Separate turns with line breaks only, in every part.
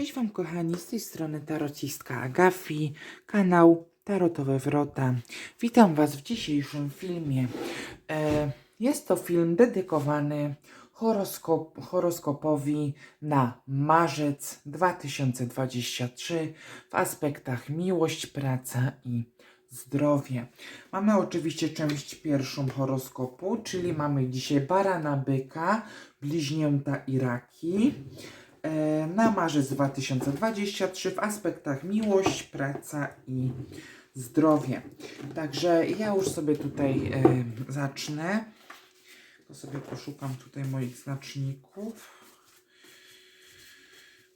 Cześć Wam kochani, z tej strony tarocistka Agafi, kanał Tarotowe Wrota. Witam Was w dzisiejszym filmie. E, jest to film dedykowany horoskop, horoskopowi na marzec 2023 w aspektach miłość, praca i zdrowie. Mamy oczywiście część pierwszą horoskopu, czyli mamy dzisiaj barana byka, bliźnięta i raki na marzec 2023 w aspektach miłość, praca i zdrowie. Także ja już sobie tutaj e, zacznę. To sobie poszukam tutaj moich znaczników.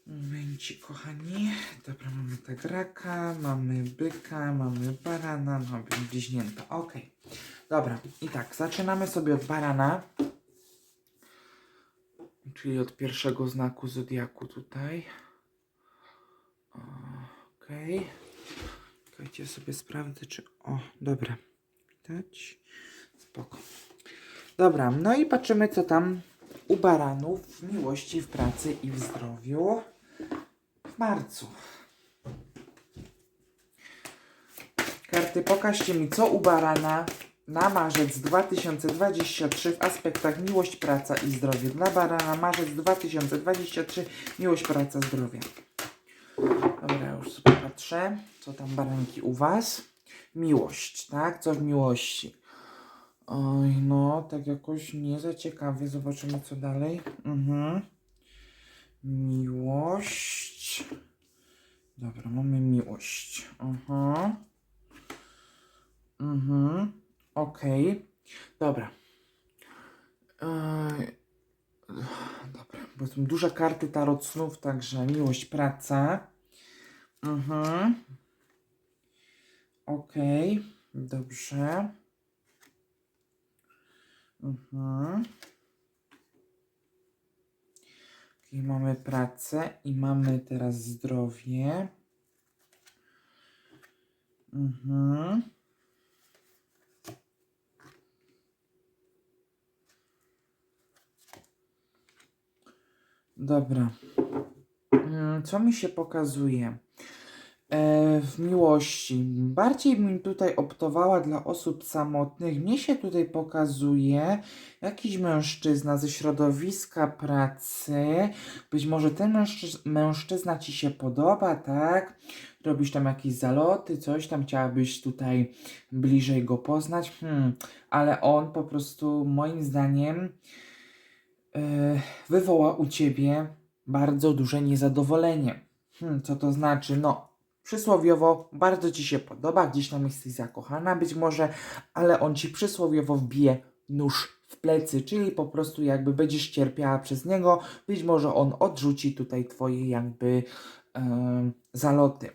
Momenci, kochani. Dobra, mamy tak raka, mamy byka, mamy barana, mamy bliźnięta. Ok. Dobra, i tak, zaczynamy sobie od barana. Czyli od pierwszego znaku zodiaku tutaj. Okej. Okay. Czekajcie, sobie sprawdzę, czy... O, dobra. Widać? Spoko. Dobra, no i patrzymy, co tam u baranów w miłości, w pracy i w zdrowiu w marcu. Karty, pokażcie mi, co u barana na marzec 2023 w aspektach miłość, praca i zdrowie. Dla barana marzec 2023 miłość, praca, zdrowie. Dobra, już sobie patrzę, co tam baranki u Was. Miłość, tak? Co w miłości? Oj, no, tak jakoś nie za ciekawie. Zobaczymy, co dalej. Mhm. Miłość. Dobra, mamy miłość. Aha. Mhm. Okej. Dobra. Ej, Dobra, bo są duże karty tarot snów, także miłość, praca. Mhm. Okej, dobrze. Mhm. Okej, mamy pracę i mamy teraz zdrowie. Mhm. Dobra. Mm, Co mi się pokazuje? E, w miłości. Bardziej bym tutaj optowała dla osób samotnych. Mnie się tutaj pokazuje jakiś mężczyzna ze środowiska pracy. Być może ten mężczyz- mężczyzna ci się podoba, tak? Robisz tam jakieś zaloty, coś tam chciałabyś tutaj bliżej go poznać. Hmm, ale on po prostu moim zdaniem wywoła u ciebie bardzo duże niezadowolenie. Hmm, co to znaczy? No, przysłowiowo bardzo ci się podoba, gdzieś tam jesteś zakochana być może, ale on ci przysłowiowo wbije nóż w plecy, czyli po prostu jakby będziesz cierpiała przez niego, być może on odrzuci tutaj twoje jakby em, zaloty.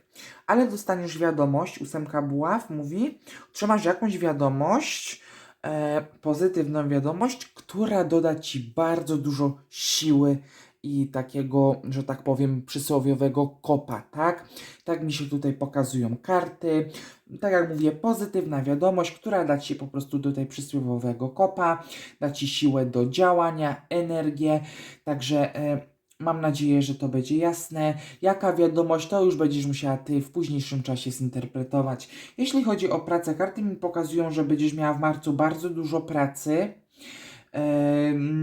Ale dostaniesz wiadomość, ósemka buław mówi, otrzymasz jakąś wiadomość, e, pozytywną wiadomość, która doda ci bardzo dużo siły i takiego, że tak powiem, przysłowiowego kopa, tak? Tak mi się tutaj pokazują karty. Tak jak mówię, pozytywna wiadomość, która da ci po prostu tutaj przysłowiowego kopa, da ci siłę do działania, energię. Także e, mam nadzieję, że to będzie jasne. Jaka wiadomość, to już będziesz musiała ty w późniejszym czasie zinterpretować. Jeśli chodzi o pracę, karty mi pokazują, że będziesz miała w marcu bardzo dużo pracy.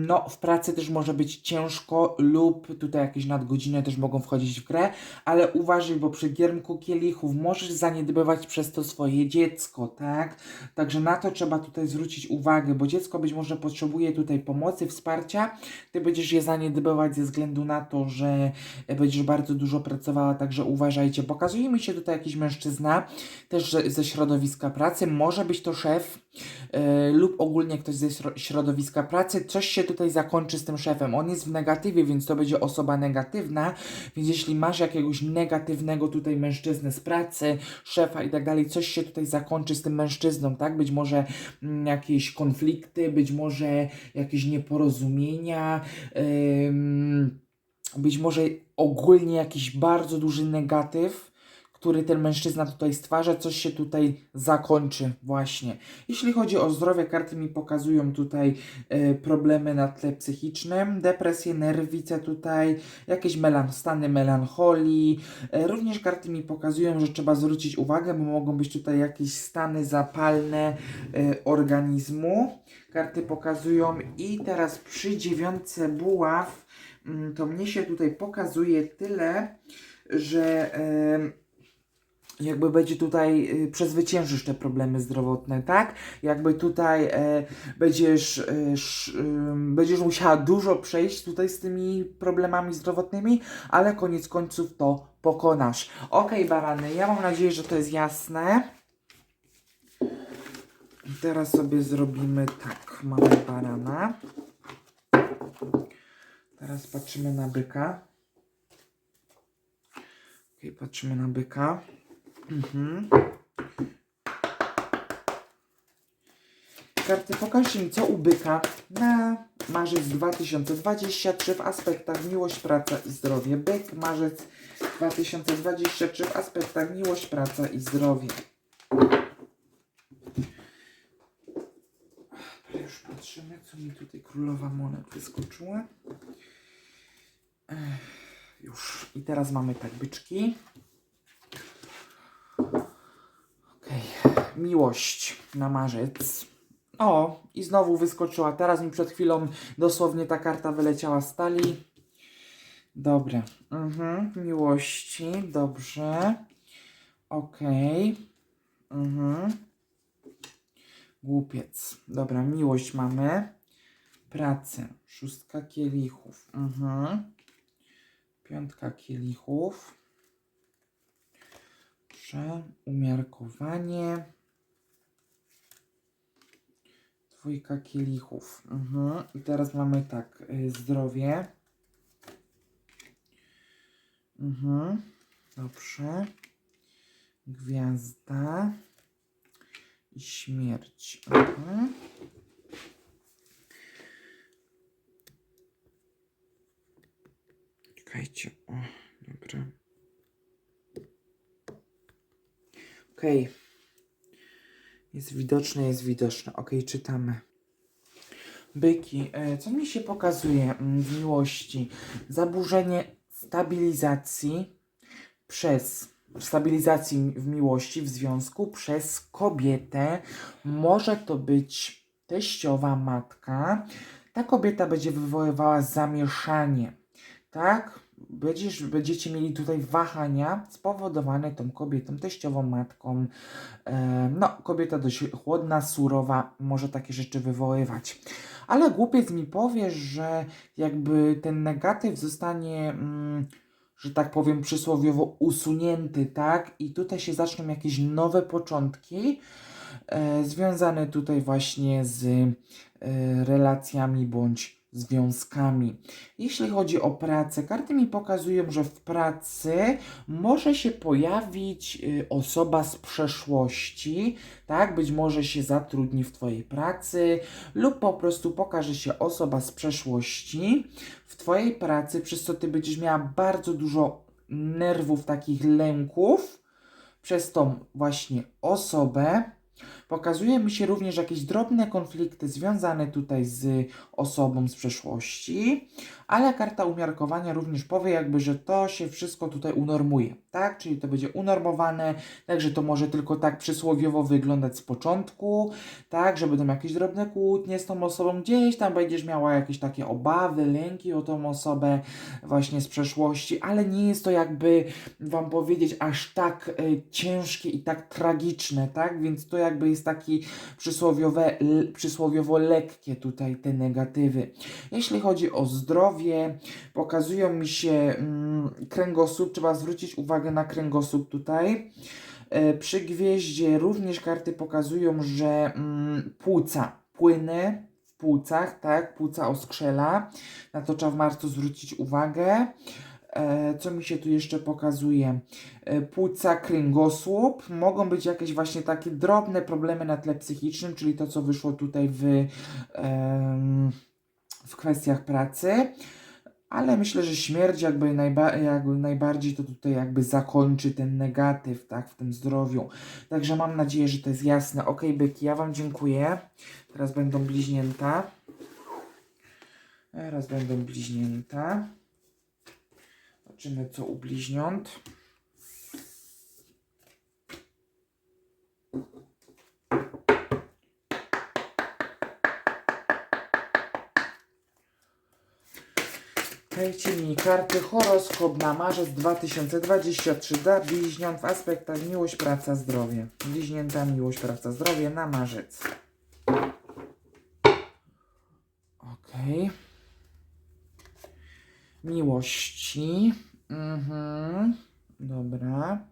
No, w pracy też może być ciężko lub tutaj jakieś nadgodziny też mogą wchodzić w grę, ale uważaj, bo przy giermku kielichów możesz zaniedbywać przez to swoje dziecko, tak? Także na to trzeba tutaj zwrócić uwagę, bo dziecko być może potrzebuje tutaj pomocy, wsparcia, ty będziesz je zaniedbywać ze względu na to, że będziesz bardzo dużo pracowała, także uważajcie. Pokazuje mi się tutaj jakiś mężczyzna, też ze środowiska pracy, może być to szef, e, lub ogólnie ktoś ze śro- środowiska pracy, coś się tutaj zakończy z tym szefem. On jest w negatywie, więc to będzie osoba negatywna, więc jeśli masz jakiegoś negatywnego tutaj mężczyznę z pracy, szefa i tak dalej, coś się tutaj zakończy z tym mężczyzną, tak? Być może mm, jakieś konflikty, być może jakieś nieporozumienia, ym, być może ogólnie jakiś bardzo duży negatyw, który ten mężczyzna tutaj stwarza, coś się tutaj zakończy właśnie. Jeśli chodzi o zdrowie, karty mi pokazują tutaj e, problemy na tle psychicznym, depresję, nerwice tutaj, jakieś melan stany melancholii. E, również karty mi pokazują, że trzeba zwrócić uwagę, bo mogą być tutaj jakieś stany zapalne e, organizmu. Karty pokazują i teraz przy dziewiątce buław mm, to mnie się tutaj pokazuje tyle, że jakby będzie tutaj y, przezwyciężysz te problemy zdrowotne, tak? Jakby tutaj e, będziesz, e, sz, ym, będziesz musiała dużo przejść tutaj z tymi problemami zdrowotnymi, ale koniec końców to pokonasz. Okej, barany, ja mam nadzieję, że to jest jasne. Teraz sobie zrobimy tak. Mamy barana. Teraz patrzymy na byka. Okej, patrzymy na byka. Mhm. Karty, pokażcie mi, co u byka na marzec 2023 w aspektach miłość, praca i zdrowie. Byk, marzec 2023 w aspektach miłość, praca i zdrowie. Dobra, Już patrzymy, co mi tutaj królowa monet wyskoczyła. Ech, Już. I teraz mamy tak byczki. Okej. Miłość na marzec. O, i znowu wyskoczyła. Teraz mi przed chwilą dosłownie ta karta wyleciała z talii. Dobra. Mhm. Miłości. Dobrze. Okej. Mhm. Głupiec. Dobra, miłość mamy. Pracę. Szóstka kielichów. Mhm. Piątka kielichów. Dobrze. Umiarkowanie. Dwójka kielichów. Mhm. I teraz mamy tak. y, Zdrowie. Mhm. Dobrze. Gwiazda. I śmierć. Mhm. Czekajcie. O, dobra. Okej. Jest widoczne, jest widoczne. Okej, czytamy. Byki, e, co mi się pokazuje mm, w miłości? Zaburzenie stabilizacji przez stabilizacji w miłości, w związku przez kobietę. Może to być teściowa matka. Ta kobieta będzie wywoływała zamieszanie. Tak? Będziesz, będziecie mieli tutaj wahania spowodowane tą kobietą, teściową matką. E, no, kobieta dość chłodna, surowa, może takie rzeczy wywoływać. Ale głupiec mi powie, że jakby ten negatyw zostanie, mm, że tak powiem, przysłowiowo usunięty, tak? I tutaj się zaczną jakieś nowe początki, e, związane tutaj właśnie z e, relacjami bądź związkami. Jeśli chodzi o pracę, karty mi pokazują, że w pracy może się pojawić y, osoba z przeszłości, tak? Być może się zatrudni w Twojej pracy, lub po prostu pokaże się osoba z przeszłości w Twojej pracy, przez co Ty będziesz miała bardzo dużo nerwów, takich lęków przez tą właśnie osobę. Pokazuje mi się również jakieś drobne konflikty związane tutaj z osobą z przeszłości, ale karta umiarkowania również powie jakby, że to się wszystko tutaj unormuje, tak? Czyli to będzie unormowane, także to może tylko tak przysłowiowo wyglądać z początku, tak? Że będą jakieś drobne kłótnie z tą osobą, gdzieś tam będziesz miała jakieś takie obawy, lęki o tą osobę właśnie z przeszłości, ale nie jest to jakby wam powiedzieć aż tak e, ciężkie i tak tragiczne, tak? Więc to jakby jest taki przysłowiowe, przysłowiowo lekkie tutaj te negatywy. Jeśli chodzi o zdrowie, pokazują mi się mm, kręgosłup, trzeba zwrócić uwagę na kręgosłup tutaj. E, przy gwieździe również karty pokazują, że mm, płuca, płyny w płucach, tak, płuca oskrzela. Na to trzeba w marcu zwrócić uwagę. E, co mi się tu jeszcze pokazuje? E, płuca, kręgosłup. Mogą być jakieś właśnie takie drobne problemy na tle psychicznym, czyli to, co wyszło tutaj w, w kwestiach pracy. Ale myślę, że śmierć jakby, najba- jakby najbardziej to tutaj jakby zakończy ten negatyw, tak, w tym zdrowiu. Także mam nadzieję, że to jest jasne. Ok, byki, ja Wam dziękuję. Teraz będą bliźnięta. Teraz będą bliźnięta. Zobaczymy, co u bliźniąt. Dajcie mi karty horoskop na marzec 2023 dla bliźniąt w aspektach miłość, praca, zdrowie. Bliźnięta, miłość, praca, zdrowie na marzec. Okej. Miłości. Mhm. Dobra.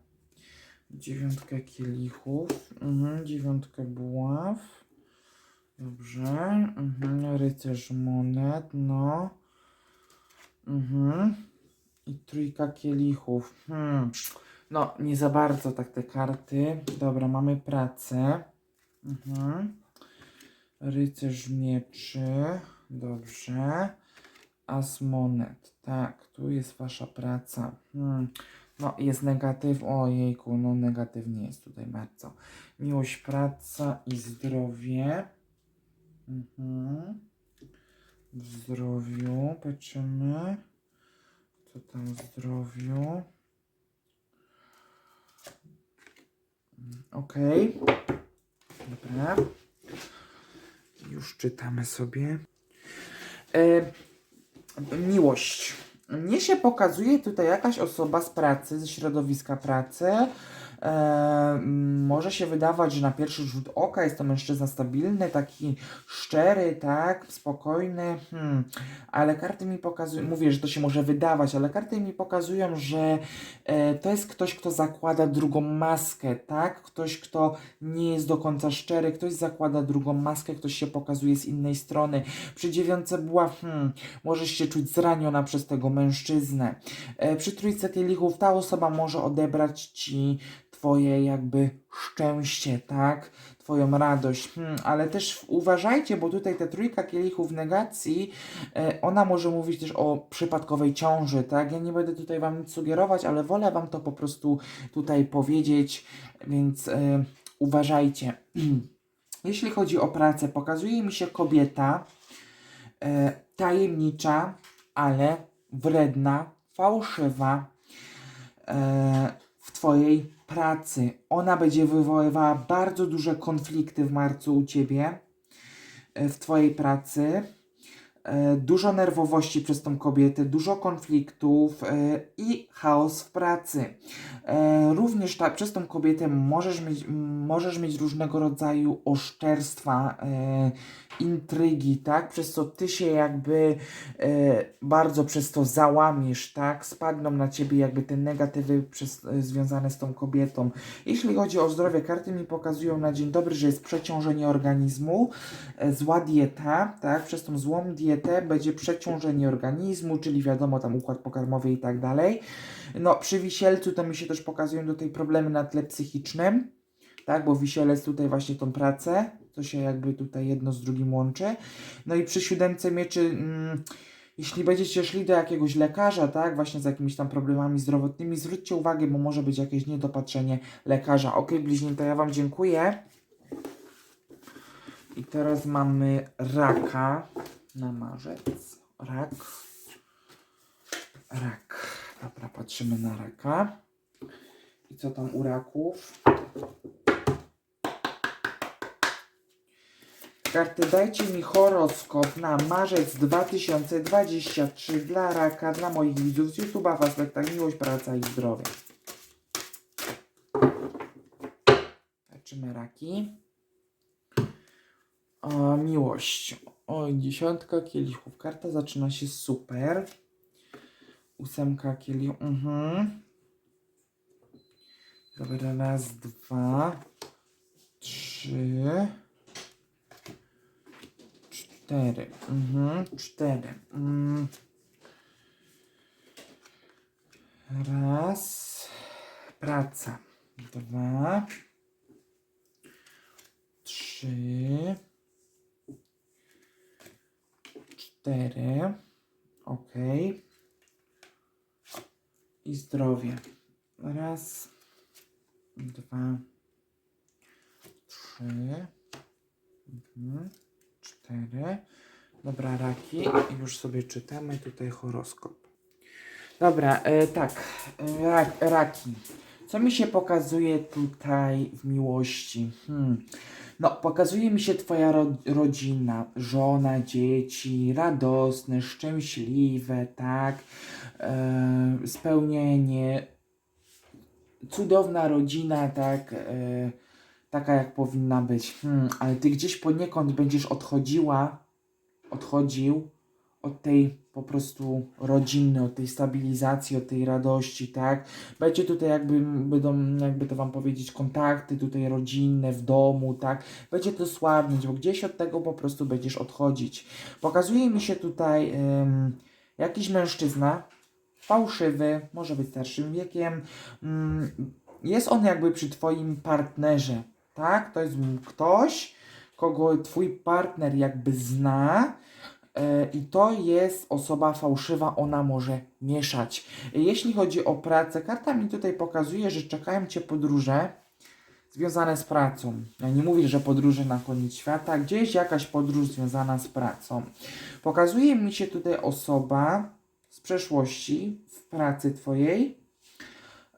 Dziewiątkę kielichów. Mhm. Dziewiątkę buław. Dobrze. Mhm. Rycerz monet. No. Mhm. I trójka kielichów. Hmm. No, nie za bardzo tak te karty. Dobra, mamy pracę. Mhm. Rycerz mieczy. Dobrze. As monet. Tak, tu jest wasza praca. Hmm. No, jest negatyw. Ojejku, no negatywnie jest tutaj bardzo. Miłość, praca i zdrowie. Mhm. W zdrowiu patrzymy. Co tam w zdrowiu? Ok. Dobra. Już czytamy sobie. E, miłość. Mnie się pokazuje tutaj jakaś osoba z pracy, ze środowiska pracy. E, może się wydawać, że na pierwszy rzut oka jest to mężczyzna stabilny, taki szczery, tak, spokojny, hmm. ale karty mi pokazują, mówię, że to się może wydawać, ale karty mi pokazują, że e, to jest ktoś, kto zakłada drugą maskę, tak, ktoś, kto nie jest do końca szczery, ktoś zakłada drugą maskę, ktoś się pokazuje z innej strony. Przy dziewiątce była, hmm, możesz się czuć zraniona przez tego mężczyznę. E, przy trójce kielichów ta osoba może odebrać ci twoje jakby szczęście, tak? Twoją radość. Hmm, ale też uważajcie, bo tutaj ta trójka kielichów negacji, e, ona może mówić też o przypadkowej ciąży, tak? Ja nie będę tutaj wam nic sugerować, ale wolę wam to po prostu tutaj powiedzieć, więc e, uważajcie. Jeśli chodzi o pracę, pokazuje mi się kobieta e, tajemnicza, ale wredna, fałszywa e, w Twojej pracy. Ona będzie wywoływała bardzo duże konflikty w marcu u Ciebie, e, w Twojej pracy. E, Dużo nerwowości przez tą kobietę, dużo konfliktów e, i chaos w pracy. E, Również ta, przez tą kobietę możesz mieć, możesz mieć różnego rodzaju oszczerstwa, intrygi, tak? Przez co ty się jakby bardzo przez to załamiesz, tak? Spadną na ciebie jakby te negatywy przez, związane z tą kobietą. Jeśli chodzi o zdrowie, karty mi pokazują na dzień dobry, że jest przeciążenie organizmu, zła dieta, tak? Przez tą złą dietę będzie przeciążenie organizmu, czyli wiadomo, tam układ pokarmowy i tak dalej. No, przy wisielcu to mi się też pokazują tutaj problemy na tle psychicznym, tak? Bo wisielec tutaj właśnie tą pracę, to się jakby tutaj jedno z drugim łączy. No i przy siódemce mieczy, mm, jeśli będziecie szli do jakiegoś lekarza, tak, właśnie z jakimiś tam problemami zdrowotnymi, zwróćcie uwagę, bo może być jakieś niedopatrzenie lekarza. Ok, bliźnięta, ja Wam dziękuję. I teraz mamy raka na marzec. Rak. Rak. Dobra, patrzymy na raka. I co tam u raków? Karty, dajcie mi horoskop na marzec 2023 dla raka, dla moich widzów z YouTube'a w aspektach miłość, praca i zdrowie. Patrzymy raki. O, miłość. Oj, dziesiątka kielichów. Karta zaczyna się super. Ósemka kielichów. Mhm. Dobra, raz, dwa, trzy, cztery. Mhm, cztery. Mm. Raz. Praca. Dwa. Trzy. Cztery. Okej. I zdrowie. Raz, dwa, trzy, mhm, cztery. Dobra, raki. Już sobie czytamy tutaj horoskop. Dobra, e, tak. E, rak, raki. Co mi się pokazuje tutaj w miłości? Hmm. No, pokazuje mi się twoja ro rodzina, żona, dzieci, radosne, szczęśliwe, tak, e, spełnienie, cudowna rodzina, tak, e, taka jak powinna być. Hmm, ale ty gdzieś poniekąd będziesz odchodziła, odchodził od tej po prostu rodziny, od tej stabilizacji, od tej radości, tak? Będzie tutaj jakby, będą, jakby to wam powiedzieć, kontakty tutaj rodzinne w domu, tak? Będzie to słabnąć, bo gdzieś od tego po prostu będziesz odchodzić. Pokazuje mi się tutaj ym, jakiś mężczyzna, fałszywy, może być starszym wiekiem. Ym, jest on jakby przy twoim partnerze, tak? To jest ktoś, kogo twój partner jakby zna, I to jest osoba fałszywa, ona może mieszać. Jeśli chodzi o pracę, karta mi tutaj pokazuje, że czekają Cię podróże związane z pracą. Ja nie mówię, że podróże na koniec świata, gdzieś jakaś podróż związana z pracą. Pokazuje mi się tutaj osoba z przeszłości w pracy Twojej,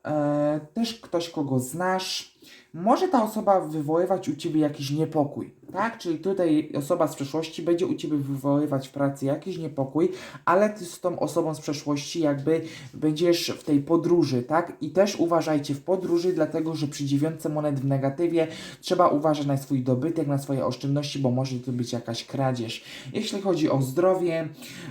e, też ktoś, kogo znasz. Może ta osoba wywoływać u Ciebie jakiś niepokój, tak? Czyli tutaj osoba z przeszłości będzie u Ciebie wywoływać w pracy jakiś niepokój, ale Ty z tą osobą z przeszłości jakby będziesz w tej podróży, tak? I też uważajcie w podróży, dlatego że przy dziewiątce monet w negatywie trzeba uważać na swój dobytek, na swoje oszczędności, bo może to być jakaś kradzież. Jeśli chodzi o zdrowie,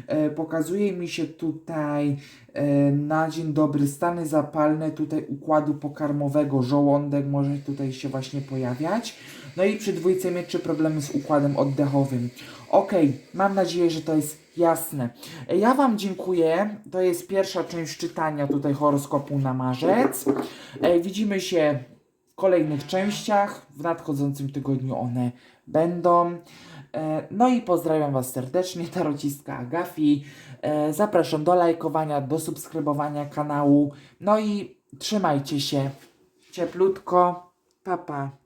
e, pokazuje mi się tutaj e, na dzień dobry stany zapalne tutaj układu pokarmowego, żołądek może tutaj się właśnie pojawiać. No i przy dwójce mieczy problemy z układem oddechowym. Okej, mam nadzieję, że to jest jasne. Ja Wam dziękuję. To jest pierwsza część czytania tutaj horoskopu na marzec. E, Widzimy się w kolejnych częściach. W nadchodzącym tygodniu one będą. E, No i pozdrawiam Was serdecznie, tarocistka Agafi. E, Zapraszam do lajkowania, do subskrybowania kanału. No i trzymajcie się cieplutko. Pa, pa.